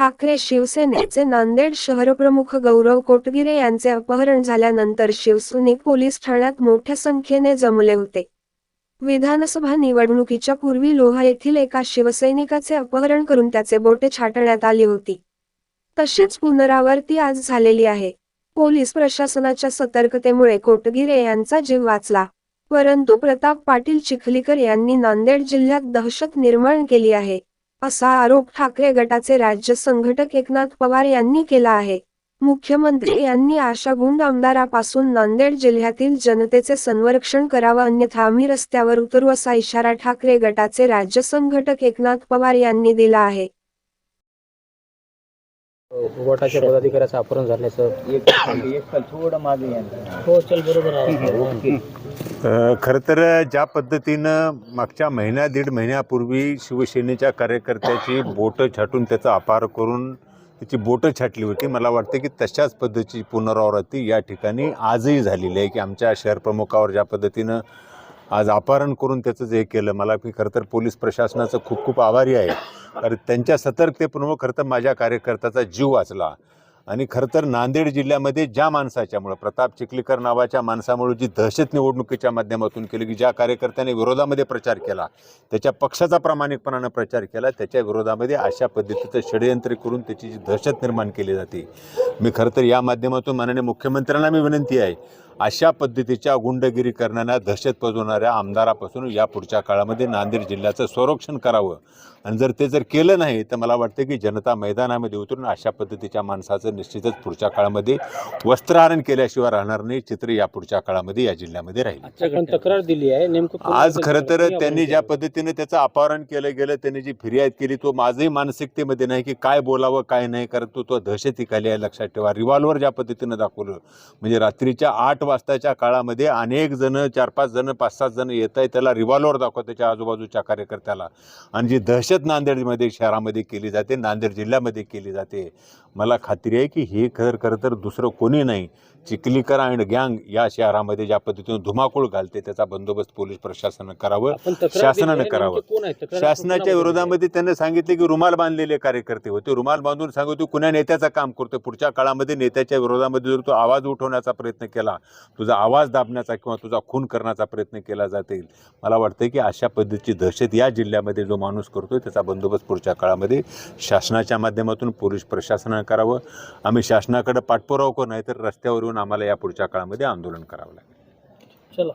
ठाकरे शिवसेनेचे नांदेड शहरप्रमुख गौरव कोटगिरे यांचे अपहरण झाल्यानंतर शिवसैनिक पोलीस ठाण्यात मोठ्या संख्येने जमले होते. विधानसभा निवडणुकीच्या पूर्वी लोहा येथील एका शिवसैनिकाचे अपहरण करून त्याचे बोटे छाटण्यात आली होती. तशीच पुनरावृत्ती आज झालेली आहे. पोलीस प्रशासनाच्या सतर्कतेमुळे कोटगिरे यांचा जीव वाचला. परंतु प्रताप पाटील चिखलीकर यांनी नांदेड जिल्ह्यात दहशत निर्माण केली आहे. असा आरोप ठाकरे गटाचे राज्य संघटक एकनाथ पवार यांनी केला आहे. मुख्यमंत्री यांनी आशा गुंड आमदारापासून नांदेड जिल्ह्यातील जनतेचे संरक्षण करावं अन्यथा आम्ही रस्त्यावर उतरू असा इशारा ठाकरे गटाचे राज्य संघटक एकनाथ पवार यांनी दिला आहे. गटाच्या पदाधिकाऱ्याचं अपहरण झाल्याचं एक एक काल थोडं मागे या. हो चल बरोबर आहे. ओके. अ, खरं तर ज्या पद्धतीनं मागच्या महिन्या दीड महिन्यापूर्वी शिवसेनेच्या कार्यकर्त्याची बोटं छाटून त्याचा अपार करून त्याची बोटं छाटली होती मला वाटतं की तशाच पद्धतीची पुनरावृत्ती या ठिकाणी आजही झालेली आहे की आमच्या शहर प्रमुखावर ज्या पद्धतीनं आज अपहरण करून त्याचं जे केलं मला की खरं तर पोलीस प्रशासनाचं खूप खूप आभारी आहे. कारण त्यांच्या सतर्कतेपूर्व खरं तर माझ्या कार्यकर्त्याचा जीव वाचला. आणि खरं तर नांदेड जिल्ह्यामध्ये ज्या माणसाच्यामुळं प्रताप चिखलीकर नावाच्या माणसामुळे जी दहशत निवडणुकीच्या माध्यमातून केली की ज्या कार्यकर्त्याने विरोधामध्ये प्रचार केला त्याच्या पक्षाचा प्रामाणिकपणानं प्रचार केला त्याच्या विरोधामध्ये अशा पद्धतीचं षडयंत्र करून त्याची जी दहशत निर्माण केली जाते. मी खरं तर या माध्यमातून माननीय मुख्यमंत्र्यांना मी विनंती आहे अशा पद्धतीच्या गुंडगिरी करणाऱ्या दहशत पजवणाऱ्या आमदारापासून या पुढच्या काळामध्ये नांदेड जिल्ह्याचं संरक्षण करावं. आणि जर ते जर केलं नाही तर मला वाटतं की जनता मैदानामध्ये उतरून अशा पद्धतीच्या माणसाचं निश्चितच पुढच्या काळामध्ये वस्त्रहरण केल्याशिवाय राहणार नाही. चित्र या पुढच्या काळामध्ये या जिल्ह्यामध्ये राहील. तक्रार दिली आहे. नेमकं आज खरं तर त्यांनी ज्या? पद्धतीने त्याचं अपहरण केलं गेलं त्यांनी जी फिर्याद केली तो माझंही मानसिकतेमध्ये नाही की काय बोलावं काय नाही कारण तो तो दहशतीखाली आहे लक्षात ठेवा. रिव्हॉल्वर ज्या पद्धतीनं दाखवलं म्हणजे रात्रीच्या आठ वाजताच्या काळामध्ये अनेक जण चार पाच जण पाच सात जण येत आहे त्याला रिव्हॉल्वर दाखवत त्याच्या आजूबाजूच्या कार्यकर्त्याला. आणि जी दहशत नांदेडमध्ये शहरामध्ये केली जाते नांदेड जिल्ह्यामध्ये केली जाते. मला खात्री आहे की हे खरं खरं तर दुसरं कोणी नाही. चिखलीकर अँड गँग या शहरामध्ये ज्या पद्धतीने धुमाकूळ घालते त्याचा बंदोबस्त पोलीस प्रशासनानं करावं शासनानं करावं. तक्रार शासनाच्या विरोधामध्ये त्यांनी सांगितले की रुमाल बांधलेले कार्यकर्ते होते. रुमाल बांधून सांगत कुण्या नेत्याचं काम करतो पुढच्या काळामध्ये नेत्याच्या विरोधामध्ये जर तो आवाज उठवण्याचा प्रयत्न केला तुझा आवाज दाबण्याचा किंवा तुझा खून करण्याचा प्रयत्न केला जातील मला वाटतं की अशा पद्धतीची दहशत या जिल्ह्यामध्ये जो माणूस करतोय त्याचा बंदोबस्त पुढच्या काळामध्ये शासनाच्या माध्यमातून पोलीस प्रशासनानं करावं. आम्ही शासनाकडे पाठपुरावा करू नाही तर रस्त्यावर येऊन आम्हाला या पुढच्या काळामध्ये आंदोलन करावं लागेल. चला.